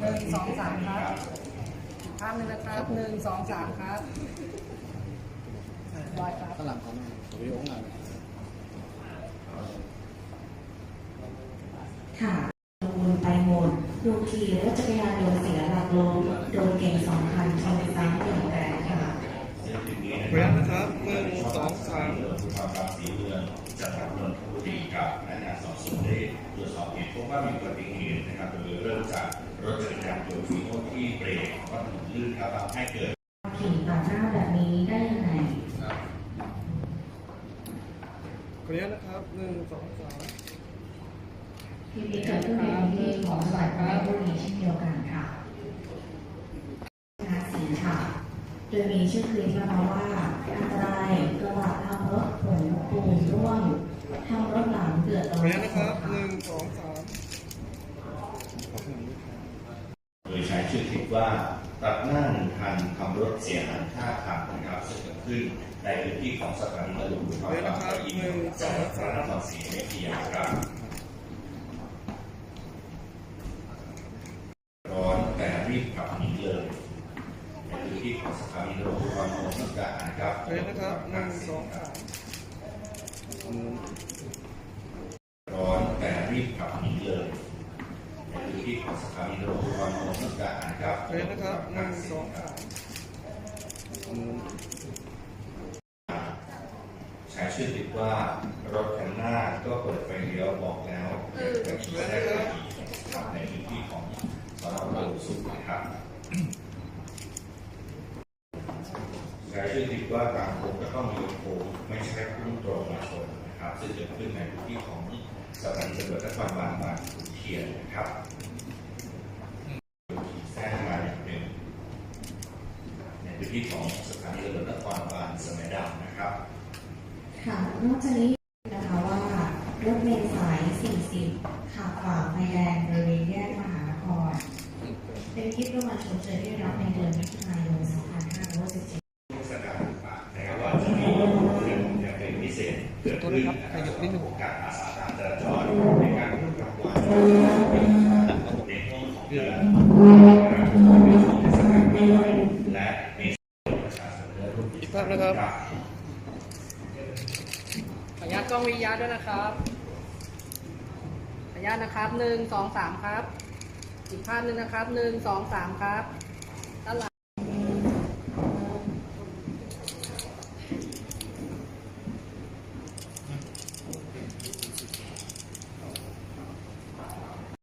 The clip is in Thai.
หนึ่งสองสามครับภาพหนึ่งนะครับหนึ่งสองสามครับบอยครับ ข้างหลังเขาหน่อยวิดีโอ้งหลังค่ะวนไปหมดดูขี่รถจักรยานยนต์เสียหลักล้มโดนเก่งสองคันชนซ้ำอย่างแรงค่ะ เรียนนะครับหนึ่งสองสาม เรือภูธรบางสีเมืองจังหวัดนนทบุรีกับพนักงานสอบสวนได้ตรวจสอบเหตุพบว่ามีอุบัติเหตุนะครับโดยเริ่มจากรถจักรยานยนต์ฟีโน่ที่เบรกก็ถูกลื่นครับทำให้เกิดขี่ตัดหน้าแบบนี้ได้ยังไงขออนุญาตนะครับหนึ่งสองสามทีนี้เกิดขึ้นในพื้นที่ของจังหวัดราชบุรีเช่นเดียวกันค่ะนาสีค่ะโดยมีชื่อคลิปนะคะว่าอันตรายกระบะทำรถผลปูนร่วงทำรถหลังเดือด ขร้อออนนุญาตนะครับหนึ่งสองสามโดยใช้ชื่อคลิปว่าตัดหน้าหนึ่งคันทำรถเสียหายค่าคันนะครับซึ่งเกิดขึ้นในพื้นที่ของสถานีตำรวจภูธรบางปะอินจังหวัดพระนครศรีอยุธยาครับร้อนแต่รีบขับหนีเลยในพื้นที่ของสถานีตำรวจภูธรเมืองมุกดาหารครับขออนุญาตนะครับหนึ่งสองสามร้อนแต่ รีบขับหนีเลยในพื้นที่ของสถานีตำรวจภูธรเมืองมุกดาหารครับขออนุญาตนะครับหนึ่งสองสามใช้ชื่อติดว่ารถคันหน้าก็เปิดไฟเลี้ยวบอกแล้วแต่ขี่ได้ก็ขี่ขับในพื้นที่ของสนบางสุขนะครับใช้ชื่อติดว่าทางโค้งก็ต้องมีโค้งไม่ใช่พุ่งตรงมาชน นะครับซึ่งเกิดขึ้นในพื้นที่ของสถานีตำรวจนครบาลบางขุนเทียนนะครับขี่แทรกมาอย่างเป็นในพื้นที่ของสถานีตำรวจนครบาลสมัยดำนะครับ ค่ะนอกจากนี้นะคะว่ารถเมล์สาย 40ขับฝ่าไฟแดงบริเวณแยกมหานครเป็นคลิปประมาณชมเชยที่รับในเดือนมิถุนายน2567 พิเศษเกิดขึ้นนะครับสำหรับโอกาสอาสาตามจราจรในการพูดกลางวันในห้องของเดือนในช่วงเทศกาลปีใหม่และในส่วนประชาชนและรุ่นอีกภาพนะครับขออนุญาตกล้องวิทยาด้วยนะครับขออนุญาตนะครับหนึ่งสองสามครับ อีกภาพหนึ่งนะครับหนึ่งสองสามครับ